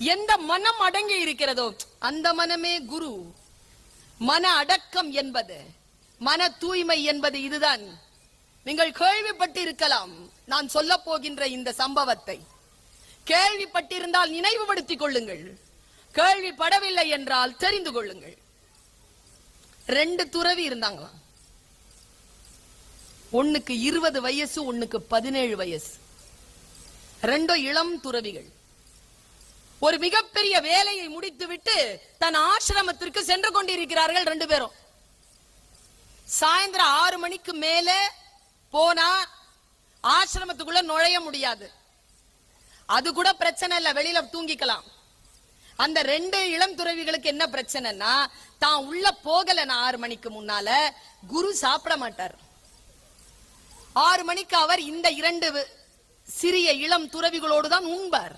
எந்த மனம் அடங்கி இருக்கிறதோ அந்த மனமே குரு. மன அடக்கம் என்பது மன தூய்மை என்பது இதுதான். நீங்கள் கேள்விப்பட்டு இருக்கலாம் நான் சொல்ல போகின்ற இந்த சம்பவத்தை. கேள்விப்பட்டிருந்தால் நினைவுபடுத்திக் கொள்ளுங்கள். கேள்விப்படவில்லை என்றால் தெரிந்து கொள்ளுங்கள். ரெண்டு துறவி இருந்தாங்களாம். ஒன்னுக்கு இருபது வயசு ஒன்னுக்கு பதினேழு வயசு. ரெண்டும் இளம் துறவிகள். ஒரு மிகப்பெரிய வேலையை முடித்துவிட்டு தன் ஆசிரமத்திற்கு சென்று கொண்டிருக்கிறார்கள் ரெண்டு பேரும். சாயந்தரம் ஆறு மணிக்கு மேல போனா ஆசிரமத்துக்குள்ள நுழைய முடியாது. அது கூட பிரச்சனை இல்லை வெளியில தூங்கிக்கலாம். அந்த ரெண்டு இளம் துறவிகளுக்கு என்ன பிரச்சனைனா தான் உள்ள போகல ஆறு மணிக்கு முன்னால குரு சாப்பிட மாட்டார். ஆறு மணிக்கு அவர் இந்த இரண்டு சிறிய இளம் துறவிகளோடு தான் உண்பார்.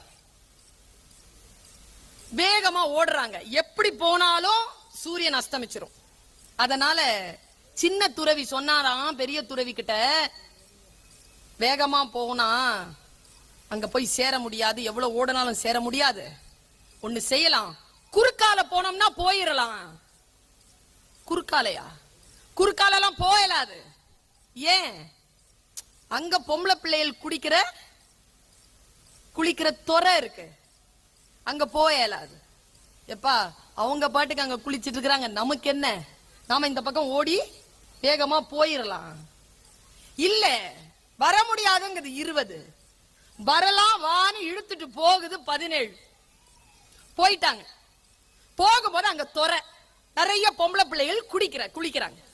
வேகமா ஓடுறாங்க. எப்படி போனாலும் சூரியன் அஸ்தமிச்சிரும். அதனால சின்ன துறவி சொன்னாராம் பெரிய துறவி கிட்ட வேகமா போனா அங்க போய் சேர முடியாது. எவ்வளவு ஓடினாலும் சேர முடியாது. ஒண்ணு செய்யலாம். குறுக்கால போனோம்னா போயிடலாம் குறுக்காலையா? குறுக்காலெல்லாம் போயலாது. ஏன்? அங்க பொம்பளை பிள்ளைகள் குடிக்கிற குளிக்கிற துறை இருக்கு. அங்க போயலாது எப்பா அவங்க பாட்டுக்கு அங்க குளிச்சிட்டு இருக்கிறாங்க. நமக்கு என்ன? நாம இந்த பக்கம் ஓடி வேகமா போயிடலாம் இல்ல வர முடியாதுங்கிறது இருபது. வரலாம் வான்னு இழுத்துட்டு போகுது பதினேழு. போயிட்டாங்க. போகும்போது அங்க துறை நிறைய பொம்பளை பிள்ளைகள் குடிக்கிற குளிக்கிறாங்க.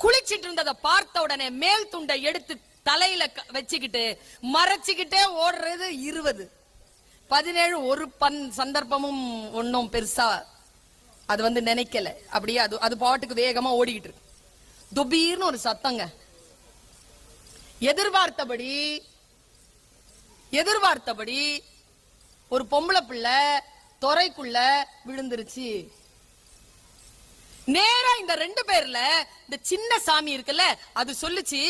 குளிச்சிட்டு இருந்ததை பார்த்த உடனே மேல் துண்டை எடுத்து தலையில க- வச்சுக்கிட்டு மறைச்சுக்கிட்டே ஓடுறது இருபது. பதினேழு ஒரு பன் சந்தர்ப்பமும் ஒன்றும் பெருசா அது வந்து நினைக்கல. அப்படியே அது அது பாட்டுக்கு வேகமா ஓடிக்கிட்டு இருக்கு. துபீர்னு ஒரு சத்தங்க. எதிர்பார்த்தபடி எதிர்பார்த்தபடி ஒரு பொம்பளை பிள்ளை துறைக்குள்ள விழுந்துருச்சு. நேரா இந்த ரெண்டு பேர்ல இந்த சின்ன சாமி இருக்குல்ல அது சொல்லுச்சு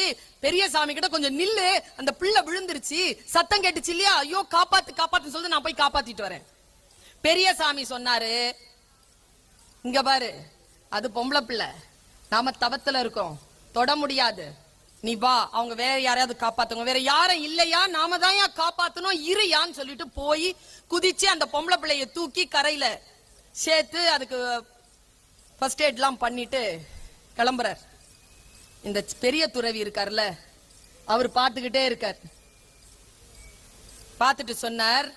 பெரிய சாமி கிட்ட கொஞ்சம் நில்லு அந்த பிள்ளை விழுந்துருச்சு சத்தம் கேட்டுச்சு இல்லையா? ஐயோ காப்பாத்து காப்பாத்துன்னு சொல்லி நான் போய் காப்பாத்திட்டு வரேன். பெரிய சாமி சொன்னாரு இங்க பாரு அது பொம்பளை பிள்ளை. நாம தவத்துல இருக்கோம். தொட முடியாது. நீ வா அவங்க வேற யாரையாவது காப்பாத்துங்க. வேற யாரும் இல்லையா? நாம தான் ஏன் காப்பாத்தணும். இருயான்னு சொல்லிட்டு போய் குதிச்சு அந்த பொம்பளை பிள்ளைய தூக்கி கரையில சேர்த்து அதுக்கு ஃபர்ஸ்ட் எய்ட்லாம் பண்ணிட்டு கிளம்புறார். இந்த பெரிய துறவி இருக்கார்ல அவர் பார்த்துக்கிட்டே இருக்கார். பார்த்துட்டு சொன்னார்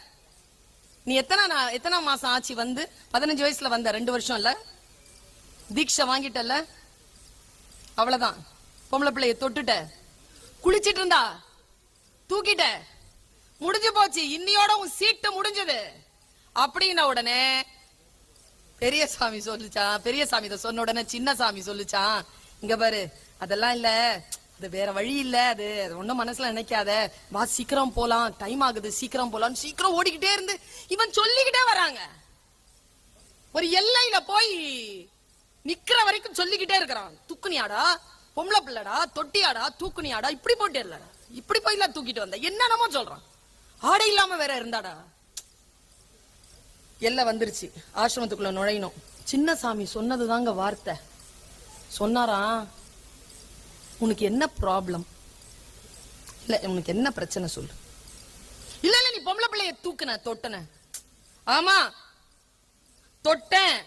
நீ எத்தனை நா- எத்தனை மாசம் ஆச்சு வந்து? பதினஞ்சு வயசுல வந்த ரெண்டு வருஷம் இல்லை தீட்சை வாங்கிட்டல்ல? அவ்வளோதான் பொம்பளை பிள்ளைய தொட்டுட்ட. குளிச்சிட்டு இருந்தா? தூக்கிட்ட. முடிஞ்சு போச்சு. இன்னியோட உன் சீட்டு முடிஞ்சது. அப்படின்ன உடனே பெரிய சாமி சொல்லுச்சான் பெரிய சாமி இதை சொன்ன உடனே சின்ன சாமி சொல்லுச்சான் இங்க பாரு அதெல்லாம் இல்ல அது வேற வழி இல்ல அது அது ஒண்ணும் மனசுல நினைக்காத. வா சீக்கிரம் போலாம் டைம் ஆகுது சீக்கிரம் போலாம் சீக்கிரம் ஓடிக்கிட்டே இருந்து இவன் சொல்லிக்கிட்டே வராங்க. ஒரு எல்லையில போய் நிக்கிற வரைக்கும் சொல்லிக்கிட்டே இருக்கிறான். துக்குனியாடா பொம்பளை பிள்ளடா தொட்டியாடா தூக்குனியாடா இப்படி போட்டே இல்லடா இப்படி போய் தூக்கிட்டு வந்த என்னென்னமோ சொல்றான். ஆடை இல்லாம வேற இருந்தாடா. எல்லை வந்துருச்சு. ஆசிரமத்துக்குள்ள நுழையணும். சின்ன சாமி சொன்னதுதாங்க வார்த்தை. சொன்னாரா? உனக்கு என்ன ப்ராப்ளம் இல்லை உனக்கு என்ன பிரச்சனை சொல்லு. இல்லை இல்லை நீ பொம்பளை பிள்ளைய தூக்குன தொட்டன. ஆமா. தொட்டேன்.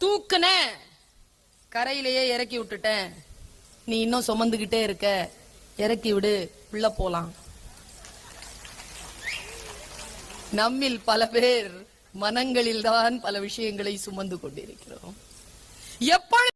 தூக்குன. கரையிலேயே இறக்கி விட்டுட்டேன். நீ இன்னும் சுமந்துக்கிட்டே இருக்க. இறக்கி விடு. உள்ள போலாம். நம்மில் பல பேர் மனங்களில்தான் பல விஷயங்களை சுமந்து கொண்டிருக்கிறோம். எப்பொழுது